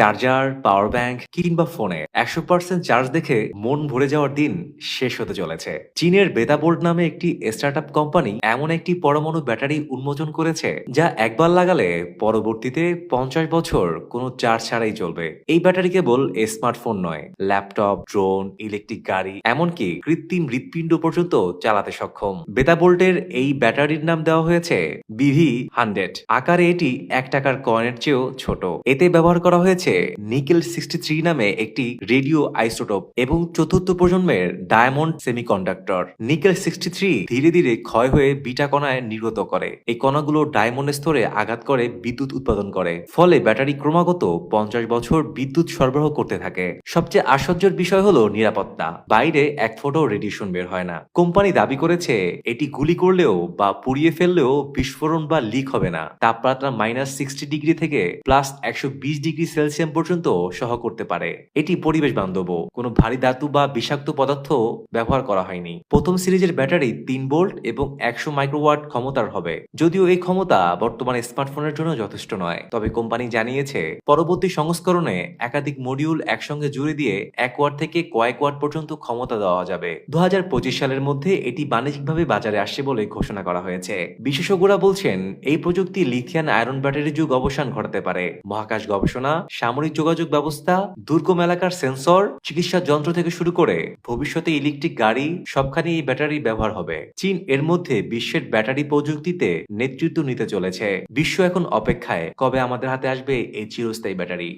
Charger power bank কিংবা ফোনে একশো পার্সেন্ট চার্জ দেখে মন ভরে যাওয়ার দিন শেষ হতে চলেছে। চীনের বেতাবোল্ট নামে একটি স্টার্টআপ কোম্পানি এমন একটি পরমাণু ব্যাটারি উন্মোচন করেছে যা একবার লাগালে পরবর্তীতে পঞ্চাশ বছর কোনো চার্জ ছাড়াই চলবে। এই ব্যাটারি কেবল স্মার্টফোন নয় ল্যাপটপ ড্রোন ইলেকট্রিক গাড়ি, এমনকি কৃত্রিম হৃৎপিণ্ড পর্যন্ত চালাতে সক্ষম। বেতাবোল্টের এই ব্যাটারির নাম দেওয়া হয়েছে বিভি হান্ড্রেড। আকারে এটি এক টাকার কয়েনের চেয়েও ছোট। এতে ব্যবহার করা হয়েছে নিকেল সিক্সটি থ্রি নামে একটি রেডিও আইসোটোপ এবং চতুর্থ প্রজন্মের diamond semiconductor. Nickel sixty three ধীরে ধীরে ক্ষয় হয়ে বিটা কণায় নির্গত করে। এই কণাগুলো ডায়মন্ড স্তরে আঘাত করে বিদ্যুৎ উৎপাদন করে। ফলে ব্যাটারি ক্রমাগত পঞ্চাশ বছর বিদ্যুৎ সরবরাহ করতে থাকে। সবচেয়ে আশ্চর্যের বিষয় হলো নিরাপত্তা। বাইরে এক ফোটো রেডিয়েশন বের হয় না। কোম্পানি দাবি করেছে, এটি গুলি করলেও বা পুড়িয়ে ফেললেও বিস্ফোরণ বা লিক হবে না। তাপমাত্রা মাইনাস সিক্সটি ডিগ্রি থেকে প্লাস একশো বিশ ডিগ্রি সেলসিয়াম পর্যন্ত সহ করতে পারে। এটি পরিবেশ বান্ধব কোনো ভারী ধাতু বা বিষাক্ত পদার্থ ব্যবহার করা হয়নি। প্রথম সিরিজের ব্যাটারি তিন ভোল্ট এবং একশো মাইক্রোওয়াট ক্ষমতার হবে। যদিও এই ক্ষমতা বর্তমানে স্মার্টফোনের জন্য যথেষ্ট নয়। তবে কোম্পানি জানিয়েছে, পরবর্তী সংস্করণে একাধিক মডিউল একসঙ্গে জুড়ে দিয়ে এক ওয়াট থেকে কয়েক ওয়াট পর্যন্ত ক্ষমতা দেওয়া যাবে। দু হাজার পঁচিশ সালের মধ্যে এটি বাণিজ্যিকভাবে বাজারে আসছে বলে ঘোষণা করা হয়েছে। বিশেষজ্ঞরা বলছেন, এই প্রযুক্তি লিথিয়ান আয়রন ব্যাটারি যুগ অবসান ঘটাতে পারে। মহাকাশ গবেষণা সামরিক যোগাযোগ ব্যবস্থা, দুর্গম এলাকার সেন্সর, চিকিৎসা যন্ত্র থেকে শুরু করে ভবিষ্যতে ইলেকট্রিক গাড়ি সবখানে এই ব্যাটারি ব্যবহার হবে। চীন এর মধ্যে বিশ্বের ব্যাটারি প্রযুক্তিতে নেতৃত্ব নিতে চলেছে। বিশ্ব এখন অপেক্ষায় কবে আমাদের হাতে আসবে এই চিরস্থায়ী ব্যাটারি?